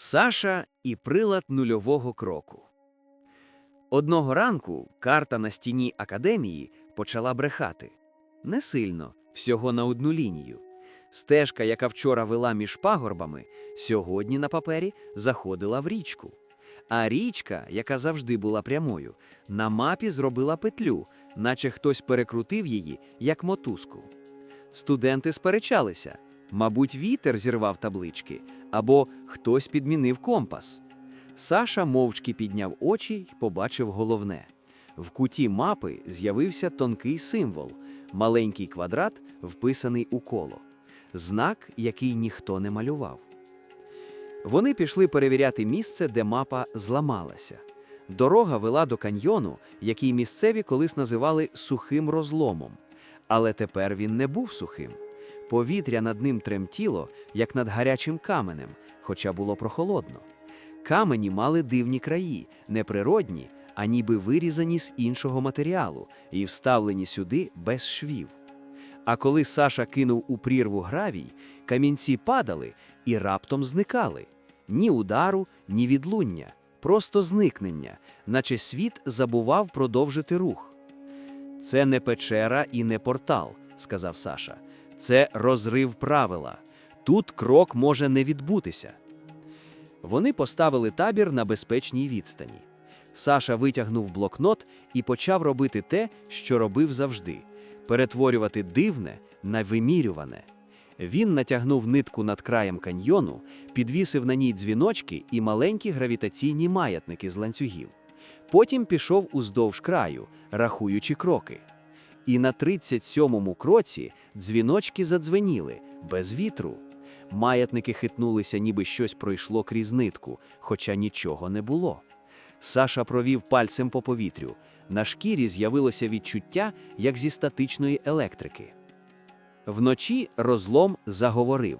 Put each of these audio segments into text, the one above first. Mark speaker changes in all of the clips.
Speaker 1: Саша і прилад нульового кроку. Одного ранку карта на стіні академії почала брехати. Не сильно, всього на одну лінію. Стежка, яка вчора вела між пагорбами, сьогодні на папері заходила в річку. А річка, яка завжди була прямою, на мапі зробила петлю, наче хтось перекрутив її, як мотузку. Студенти сперечалися. Мабуть, вітер зірвав таблички, або хтось підмінив компас. Саша мовчки підняв очі й побачив головне. В куті мапи з'явився тонкий символ, маленький квадрат, вписаний у коло, знак, який ніхто не малював. Вони пішли перевіряти місце, де мапа зламалася. Дорога вела до каньйону, який місцеві колись називали сухим розломом. Але тепер він не був сухим. Повітря над ним тремтіло, як над гарячим каменем, хоча було прохолодно. Камені мали дивні краї, неприродні, а ніби вирізані з іншого матеріалу і вставлені сюди без швів. А коли Саша кинув у прірву гравій, камінці падали і раптом зникали. Ні удару, ні відлуння, просто зникнення, наче світ забував продовжити рух. Це не печера і не портал, сказав Саша. Це розрив правила. Тут крок може не відбутися. Вони поставили табір на безпечній відстані. Саша витягнув блокнот і почав робити те, що робив завжди перетворювати дивне на вимірюване. Він натягнув нитку над краєм каньйону, підвісив на ній дзвіночки і маленькі гравітаційні маятники з ланцюгів. Потім пішов уздовж краю, рахуючи кроки. І на 37-му кроці дзвіночки задзвеніли без вітру. Маятники хитнулися, ніби щось пройшло крізь нитку, хоча нічого не було. Саша провів пальцем по повітрю. На шкірі з'явилося відчуття, як зі статичної електрики. Вночі розлом заговорив.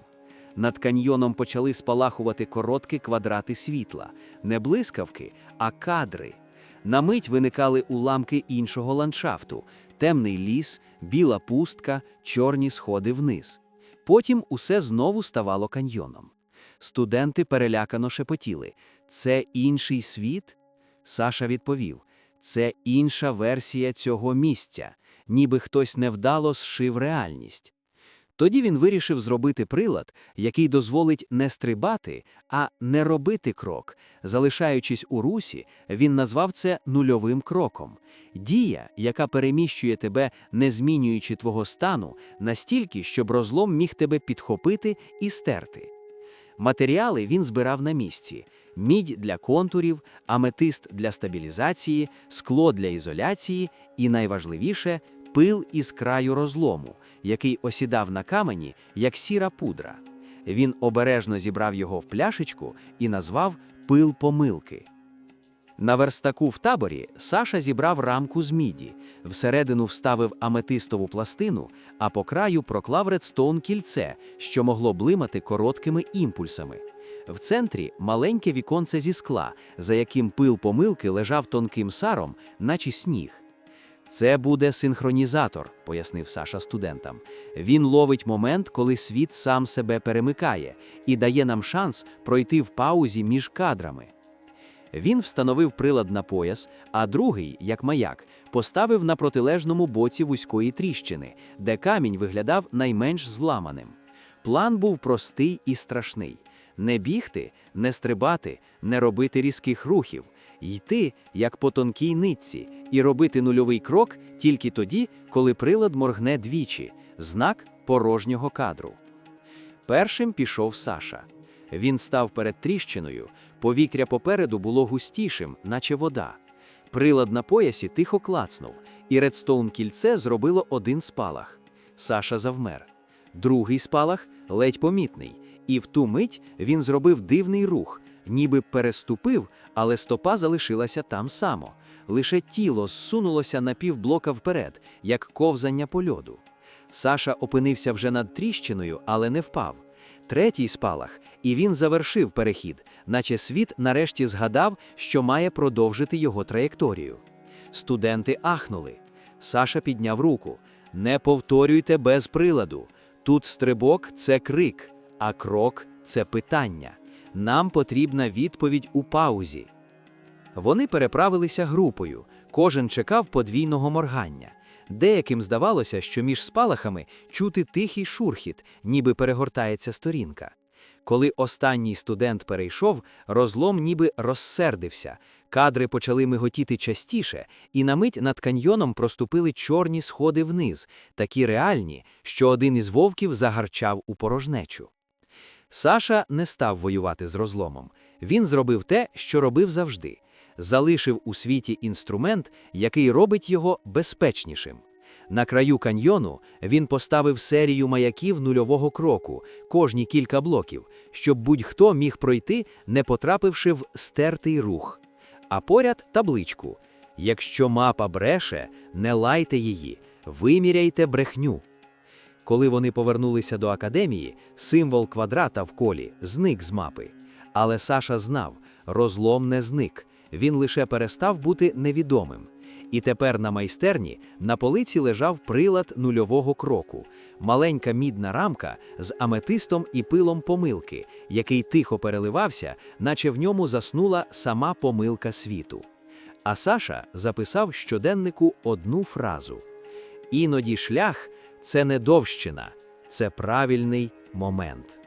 Speaker 1: Над каньйоном почали спалахувати короткі квадрати світла, не блискавки, а кадри. На мить виникали уламки іншого ландшафту: темний ліс, біла пустка, чорні сходи вниз. Потім усе знову ставало каньйоном. Студенти перелякано шепотіли: це інший світ? Саша відповів: це інша версія цього місця, ніби хтось невдало зшив реальність. Тоді він вирішив зробити прилад, який дозволить не стрибати, а не робити крок. Залишаючись у русі, він назвав це нульовим кроком. Дія, яка переміщує тебе, не змінюючи твого стану, настільки, щоб розлом міг тебе підхопити і стерти. Матеріали він збирав на місці: мідь для контурів, аметист для стабілізації, скло для ізоляції і найважливіше пил із краю розлому, який осідав на камені, як сіра пудра. Він обережно зібрав його в пляшечку і назвав пил помилки. На верстаку в таборі Саша зібрав рамку з міді, всередину вставив аметистову пластину, а по краю проклав редстоун кільце, що могло блимати короткими імпульсами. В центрі маленьке віконце зі скла, за яким пил помилки лежав тонким саром, наче сніг. Це буде синхронізатор, пояснив Саша студентам. Він ловить момент, коли світ сам себе перемикає, і дає нам шанс пройти в паузі між кадрами. Він встановив прилад на пояс, а другий, як маяк, поставив на протилежному боці вузької тріщини, де камінь виглядав найменш зламаним. План був простий і страшний: не бігти, не стрибати, не робити різких рухів, йти, як по тонкій нитці, і робити нульовий крок тільки тоді, коли прилад моргне двічі, знак порожнього кадру. Першим пішов Саша. Він став перед тріщиною, повікря попереду було густішим, наче вода. Прилад на поясі тихо клацнув, і редстоун кільце зробило один спалах. Саша завмер. Другий спалах ледь помітний, і в ту мить він зробив дивний рух, ніби переступив, але стопа залишилася там само. Лише тіло зсунулося на півблока вперед, як ковзання по льоду. Саша опинився вже над тріщиною, але не впав. Третій спалах, і він завершив перехід, наче світ нарешті згадав, що має продовжити його траєкторію. Студенти ахнули. Саша підняв руку. Не повторюйте без приладу. Тут стрибок це крик, а крок це питання. Нам потрібна відповідь у паузі. Вони переправилися групою, кожен чекав подвійного моргання. Деяким здавалося, що між спалахами чути тихий шурхіт, ніби перегортається сторінка. Коли останній студент перейшов, розлом ніби розсердився. Кадри почали миготіти частіше, і на мить над каньйоном проступили чорні сходи вниз, такі реальні, що один із вовків загарчав у порожнечу. Саша не став воювати з розломом. Він зробив те, що робив завжди залишив у світі інструмент, який робить його безпечнішим. На краю каньйону він поставив серію маяків нульового кроку, кожні кілька блоків, щоб будь-хто міг пройти, не потрапивши в стертий рух. А поряд табличку: якщо мапа бреше, не лайте її, виміряйте брехню. Коли вони повернулися до академії, символ квадрата в колі зник з мапи. Але Саша знав, розлом не зник, він лише перестав бути невідомим. І тепер на майстерні на полиці лежав прилад нульового кроку, маленька мідна рамка з аметистом і пилом помилки, який тихо переливався, наче в ньому заснула сама помилка світу. А Саша записав щоденнику одну фразу: Іноді шлях це не довщина, це правильний момент.